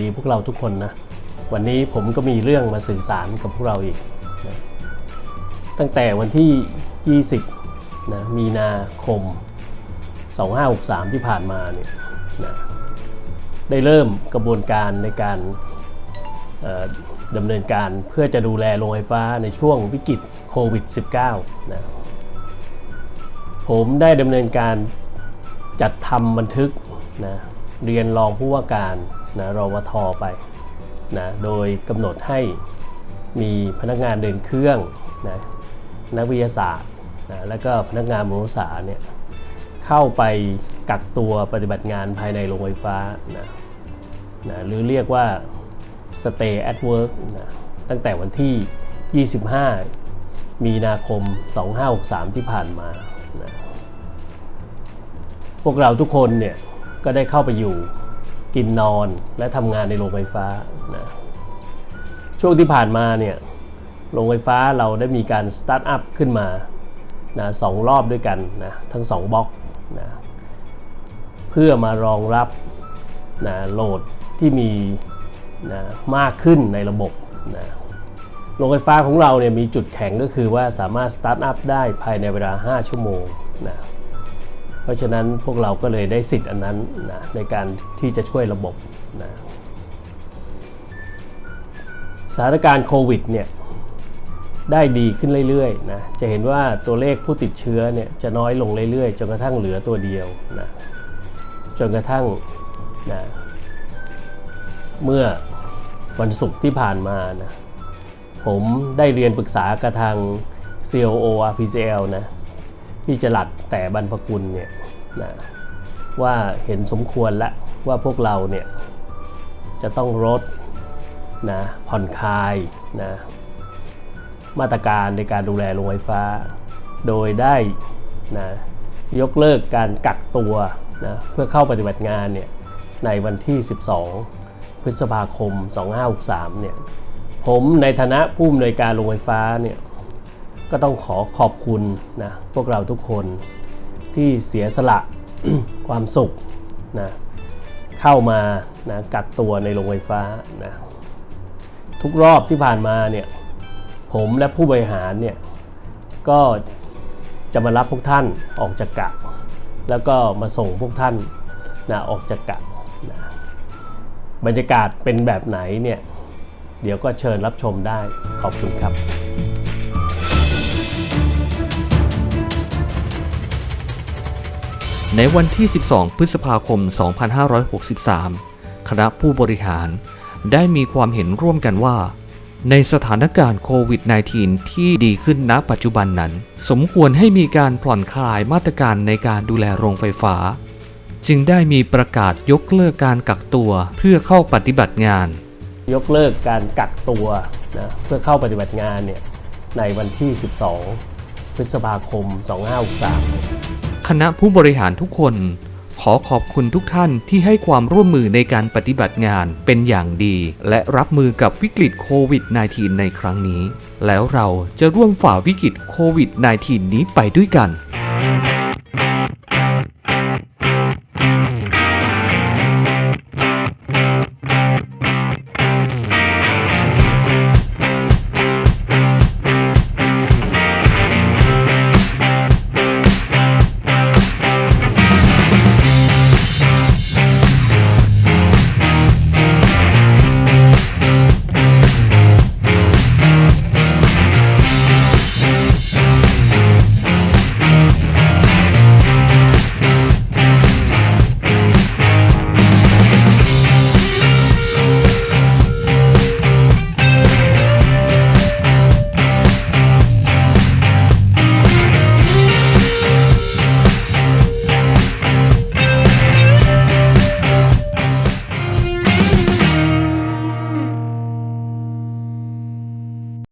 ดีพวกเราทุกคนนะ วันนี้ผมก็มีเรื่องมาสื่อสารกับพวกเราอีกนะตั้งแต่วันที่ 20นะมีนาคม 2563 ที่ผ่านมาเนี่ยนะได้เริ่มกระบวนการในการดำเนินการเพื่อจะดูแลโรงไฟฟ้าในช่วงวิกฤตโควิด -19 นะผมได้ดำเนินการจัดทำบันทึกนะ เรียนรองผู้ว่าการนะรวทไปนะโดยกำหนดให้มีพนักงานเดินเครื่องนะนักวิทยาศาสตร์นะแล้วก็พนักงานบริษาเนี่ยเข้าไปกักตัวปฏิบัติงานภายในโรงไฟฟ้านะนะหรือเรียกว่า stay at work นะตั้งแต่วันที่ 25 มีนาคม 2563 ที่ผ่านมานะพวกเราทุกคนเนี่ย ก็ได้เข้าไปอยู่กินนอนและทำงานในโรงไฟฟ้านะช่วงที่ผ่านมาเนี่ยโรงไฟฟ้าเราได้มีการสตาร์ทอัพขึ้นมานะสองรอบด้วยกันนะทั้งสองบล็อกนะเพื่อมารองรับนะโหลดที่มีนะมากขึ้นในระบบนะโรงไฟฟ้าของเราเนี่ยมีจุดแข็งก็คือว่าสามารถสตาร์ทอัพได้ภายในเวลา 5 ชั่วโมงนะ เพราะฉะนั้นพวกเราก็เลยได้สิทธิ์อันนั้นนะในการที่จะช่วยระบบนะสถานการณ์โควิดเนี่ยได้ดีขึ้นเรื่อยๆนะจะเห็นว่าตัวเลขผู้ติดเชื้อเนี่ยจะน้อยลงเรื่อยๆ จนกระทั่งเหลือตัวเดียวนะจนกระทั่งนะเมื่อวันศุกร์ที่ผ่านมานะผมได้เรียนปรึกษากับทาง COO RPCL นะ พี่จลัดแต่บรรพกุลเนี่ยนะว่าเห็นสมควรแล้วว่าพวกเราเนี่ยจะต้องลดนะผ่อนคลายนะมาตรการในการดูแลโรงไฟฟ้า โดยได้นะยกเลิกการกักตัวนะเพื่อเข้าปฏิบัติงานเนี่ยในวันที่ 12 พฤษภาคม 2563เนี่ยผมในฐานะผู้อำนวยการโรงไฟฟ้าเนี่ย ก็ต้องขอขอบคุณนะพวกเราทุกคนที่เสียสละความสุขนะเข้ามานะกักตัวในโรงไฟฟ้านะทุกรอบที่ผ่านมาเนี่ยผมและผู้บริหารเนี่ยก็จะมารับพวกท่านออกจากกะแล้วก็มาส่งพวกท่านนะออกจากกะนะบรรยากาศเป็นแบบไหนเนี่ยเดี๋ยวก็เชิญรับชมได้ขอบคุณครับ ในวันที่ 12 พฤษภาคม 2563 คณะผู้บริหาร ได้มีความเห็นร่วมกันว่า ในสถานการณ์โควิด -19 ที่ดีขึ้นณปัจจุบันนั้น สมควรให้มีการผ่อนคลายมาตรการในการดูแลโรงไฟฟ้า จึงได้มีประกาศยกเลิกการกักตัวเพื่อเข้าปฏิบัติงาน ยกเลิกการกักตัวนะเพื่อเข้าปฏิบัติงานเนี่ยในวันที่ 12 พฤษภาคม 2563 คณะผู้บริหารทุกคน ขอขอบคุณทุกท่านที่ให้ความร่วมมือในการปฏิบัติงานเป็นอย่างดี และรับมือกับวิกฤตโควิด -19 ในครั้งนี้ แล้วเราจะร่วมฝ่าวิกฤตโควิด -19 นี้ไปด้วยกัน